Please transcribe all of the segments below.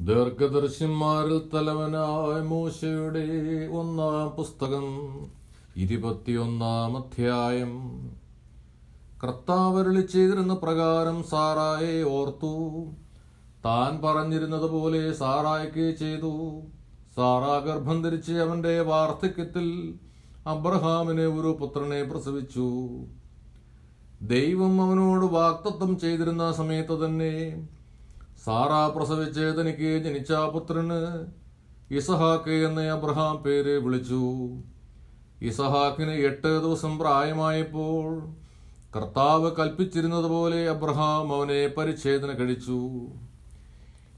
ദീർഘദർശിന്മാരിൽ തലവനായ മൂശയുടെ ഒന്നാം പുസ്തകം ഇരുപത്തിയൊന്നാം അധ്യായം. കർത്താവരളി ചെയ്തിരുന്ന പ്രകാരം സാറായെ ഓർത്തു. താൻ പറഞ്ഞിരുന്നത് പോലെ സാറായ്ക്ക് ചെയ്തു. സാറാ ഗർഭം ധരിച്ച് അവന്റെ വാർദ്ധക്യത്തിൽ അബ്രഹാമിനെ ഒരു പുത്രനെ പ്രസവിച്ചു. ദൈവം അവനോട് വാക്തത്വം ചെയ്തിരുന്ന സമയത്ത് തന്നെ സാറാ പ്രസവിച്ച് തനിക്ക് ജനിച്ച പുത്രന് ഇസഹാക്ക് എന്ന് അബ്രഹാം പേര് വിളിച്ചു. ഇസഹാക്കിന് എട്ട് ദിവസം പ്രായമായപ്പോൾ കർത്താവ് കൽപ്പിച്ചിരുന്നത് പോലെ അബ്രഹാം അവനെ പരിച്ഛേദന കഴിച്ചു.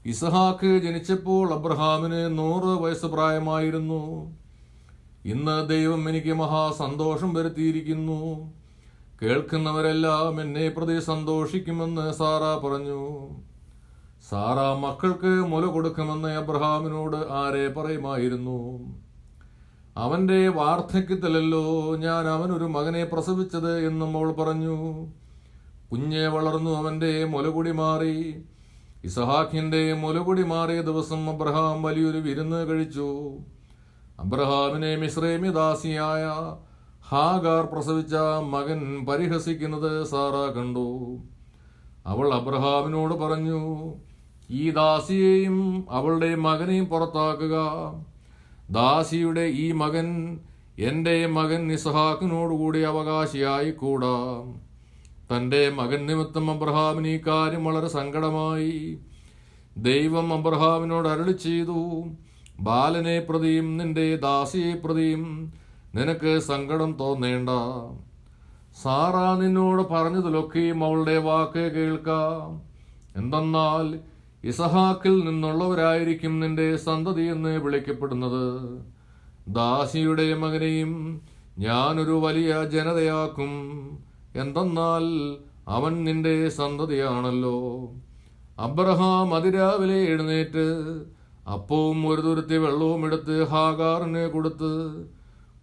ഇസഹാക്ക് ജനിച്ചപ്പോൾ അബ്രഹാമിന് നൂറ് വയസ്സ് പ്രായമായിരുന്നു. ഇന്ന് ദൈവം എനിക്ക് മഹാസന്തോഷം വരുത്തിയിരിക്കുന്നു. കേൾക്കുന്നവരെല്ലാം എന്നെ പ്രതി സന്തോഷിക്കുമെന്ന് സാറ പറഞ്ഞു. സാറ മക്കൾക്ക് മുല കൊടുക്കുമെന്ന് അബ്രഹാമിനോട് ആരെ പറയുമായിരുന്നു? അവന്റെ വാർദ്ധക്യത്തിലല്ലോ ഞാൻ അവനൊരു മകനെ പ്രസവിച്ചത് എന്നും അവൾ പറഞ്ഞു. കുഞ്ഞെ വളർന്നു അവന്റെ മുലകുടി മാറി. ഇസഹാഖിന്റെ മുലകുടി മാറിയ ദിവസം അബ്രഹാം വലിയൊരു വിരുന്ന് കഴിച്ചു. അബ്രഹാമിനെ മിശ്രേമി ദാസിയായ ഹാഗാർ പ്രസവിച്ച മകൻ പരിഹസിക്കുന്നത് സാറ കണ്ടു. അവൾ അബ്രഹാമിനോട് പറഞ്ഞു ഈ ദാസിയെയും അവളുടെ മകനെയും പുറത്താക്കുക. ദാസിയുടെ ഈ മകൻ എന്റെ മകൻ നിസ്ഹാക്കിനോടുകൂടി അവകാശിയായി കൂടാ തന്റെ മകൻ നിമിത്തം അബ്രഹാമിന് ഈ കാര്യം വളരെ സങ്കടമായി. ദൈവം അബ്രഹാമിനോട് അരളി ചെയ്തു ബാലനെ പ്രതിയും നിന്റെ ദാസിയെ പ്രതിയും നിനക്ക് സങ്കടം തോന്നേണ്ട. സാറ നിന്നോട് പറഞ്ഞതിലൊക്കെയും അവളുടെ വാക്ക് കേൾക്കാം. എന്തെന്നാൽ ഇസഹാക്കിൽ നിന്നുള്ളവരായിരിക്കും നിന്റെ സന്തതി എന്ന് വിളിക്കപ്പെടുന്നത്. ദാസിയുടെ മകനെയും ഞാനൊരു വലിയ ജനതയാക്കും. എന്തെന്നാൽ അവൻ നിന്റെ സന്തതിയാണല്ലോ. അബ്രഹാം അതിരാവിലെ എഴുന്നേറ്റ് അപ്പവും ഒരു തുരുത്തി വെള്ളവും എടുത്ത് ഹാഗാറിന് കൊടുത്ത്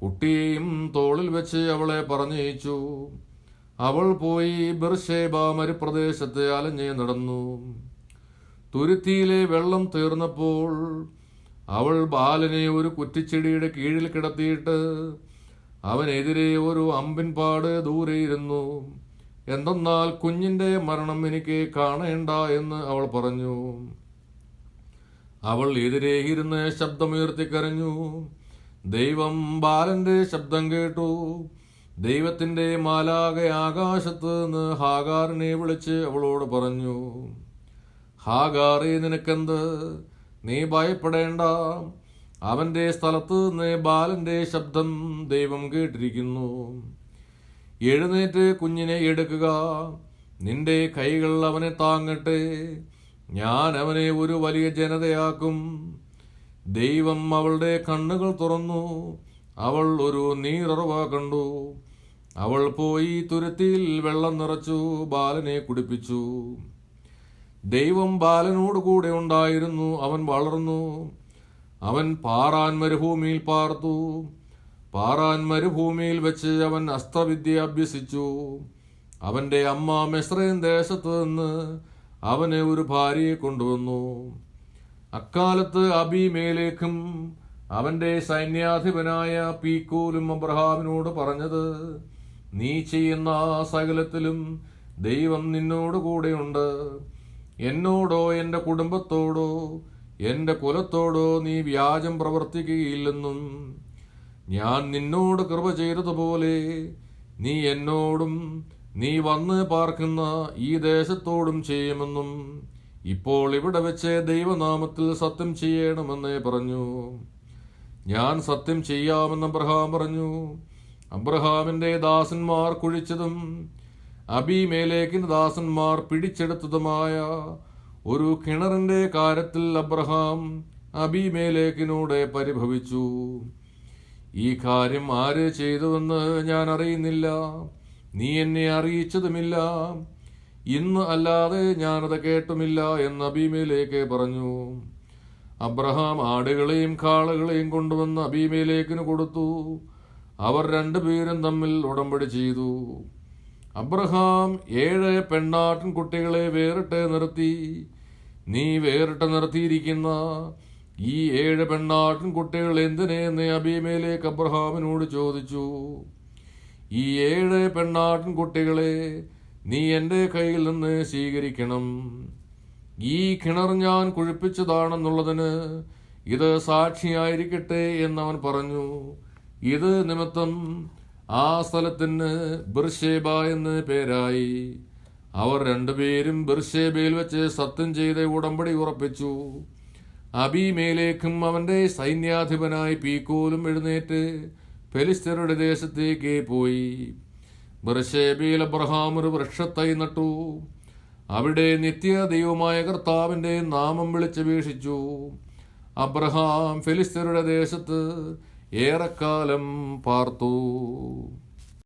കുട്ടിയെയും തോളിൽ വെച്ച് അവളെ പറഞ്ഞയച്ചു. അവൾ പോയി ബിർഷേബ മരുപ്രദേശത്ത് അലഞ്ഞ് നടന്നു. തുരുത്തിയിലെ വെള്ളം തീർന്നപ്പോൾ അവൾ ബാലനെ ഒരു കുറ്റിച്ചെടിയുടെ കീഴിൽ കിടത്തിയിട്ട് അവനെതിരെ ഒരു അമ്പിൻപാട് ദൂരെ ഇരുന്നു. എന്തെന്നാൽ കുഞ്ഞിന്റെ മരണം എനിക്ക് കാണേണ്ട എന്ന് അവൾ പറഞ്ഞു. അവൾ എതിരെ ഇരുന്ന് ശബ്ദമുയർത്തി കരഞ്ഞു. ദൈവം ബാലന്റെ ശബ്ദം കേട്ടു. ദൈവത്തിന്റെ മാലാക ആകാശത്ത് നിന്ന് ഹാഗാറിനെ വിളിച്ച് അവളോട് പറഞ്ഞു ഹാഗാറെ നിനക്കെന്ത്? നീ ഭയപ്പെടേണ്ട. അവന്റെ സ്ഥലത്ത് നിന്ന് ബാലന്റെ ശബ്ദം ദൈവം കേട്ടിരിക്കുന്നു. എഴുന്നേറ്റ് കുഞ്ഞിനെ എടുക്കുക. നിന്റെ കൈകൾ അവനെ താങ്ങട്ടെ. ഞാൻ അവനെ ഒരു വലിയ ജനതയാക്കും. ദൈവം അവളുടെ കണ്ണുകൾ തുറന്നു. അവൾ ഒരു നീറവ കണ്ടു. അവൾ പോയി തുരുത്തിയിൽ വെള്ളം നിറച്ചു ബാലനെ കുടിപ്പിച്ചു. ദൈവം ബാലനോട് കൂടെ ഉണ്ടായിരുന്നു. അവൻ വളർന്നു. അവൻ പാറാൻ മരുഭൂമിയിൽ പാർത്തു. പാറാൻ മരുഭൂമിയിൽ വെച്ച് അവൻ അസ്ത്രവിദ്യ അഭ്യസിച്ചു. അവന്റെ അമ്മ മെസ്രൈൻ ദേശത്ത് നിന്ന് അവനെ ഒരു ഭാര്യയെ കൊണ്ടുവന്നു. അക്കാലത്ത് അബിമേലേക്കും അവന്റെ സൈന്യാധിപനായ പീക്കൂലും അബ്രഹാമിനോട് പറഞ്ഞത് നീ ചെയ്യുന്ന സകലത്തിലും ദൈവം നിന്നോട് കൂടെയുണ്ട്. എന്നോടോ എന്റെ കുടുംബത്തോടോ എന്റെ കുലത്തോടോ നീ വ്യാജം പ്രവർത്തിക്കുകയില്ലെന്നും ഞാൻ നിന്നോട് കൃപ ചെയ്തതുപോലെ നീ എന്നോടും നീ വന്ന് പാർക്കുന്ന ഈ ദേശത്തോടും ചെയ്യുമെന്നും ഇപ്പോൾ ഇവിടെ വെച്ച് ദൈവനാമത്തിൽ സത്യം ചെയ്യണമെന്ന് പറഞ്ഞു. ഞാൻ സത്യം ചെയ്യാമെന്ന് അബ്രഹാം പറഞ്ഞു. അബ്രഹാമിന്റെ ദാസന്മാർ കുഴിച്ചതും അബിമേലേക്കിന്റെ ദാസന്മാർ പിടിച്ചെടുത്തതുമായ ഒരു കിണറിന്റെ കാര്യത്തിൽ അബ്രഹാം അബിമേലേക്കിനോട് പരിഭവിച്ചു. ഈ കാര്യം ആര് ചെയ്തുവെന്ന് ഞാൻ അറിയുന്നില്ല. നീ എന്നെ അറിയിച്ചതുമില്ല. ഇന്ന് അല്ലാതെ ഞാനത് കേട്ടുമില്ല എന്ന് അബീമയിലേക്ക് പറഞ്ഞു. അബ്രഹാം ആടുകളെയും കാളകളെയും കൊണ്ടുവന്ന് അബീമയിലേക്കിന് കൊടുത്തു. അവർ രണ്ടുപേരും തമ്മിൽ ഉടമ്പടി ചെയ്തു. അബ്രഹാം ഏഴ് പെണ്ണാട്ടിൻ കുട്ടികളെ വേറിട്ട് നിർത്തി. നീ വേറിട്ട് നിർത്തിയിരിക്കുന്ന ഈ ഏഴ് പെണ്ണാട്ടിൻ കുട്ടികൾ എന്തിനെന്ന് അബീമേലേക്ക് അബ്രഹാമിനോട് ചോദിച്ചു. ഈ ഏഴ് പെണ്ണാട്ടിൻ കുട്ടികളെ നീ എന്റെ കയ്യിൽ നിന്ന് സ്വീകരിക്കണം. ഈ കിണർ ഞാൻ കുഴിപ്പിച്ചതാണെന്നുള്ളതിന് ഇത് സാക്ഷിയായിരിക്കട്ടെ എന്നവൻ പറഞ്ഞു. ഇത് നിമിത്തം ആ സ്ഥലത്തിന് ബിർഷേബ എന്ന് പേരായി. അവർ രണ്ടുപേരും ബിർഷേബയിൽ വെച്ച് സത്യം ചെയ്ത ഉടമ്പടി ഉറപ്പിച്ചു. അബിമേലേക്കും അവന്റെ സൈന്യാധിപനായി പീക്കോലും എഴുന്നേറ്റ് ഫെലിസ്റ്ററുടെ ദേശത്തേക്ക് പോയി. ബർഷേബയിൽ അബ്രഹാം ഒരു വൃക്ഷത്തൈ നട്ടു. അവിടെ നിത്യ ദൈവമായ കർത്താവിന്റെ നാമം വിളിച്ചപേക്ഷിച്ചു. അബ്രഹാം ഫെലിസ്തരുടെ ദേശത്ത് ഏറെക്കാലം പാർത്തു.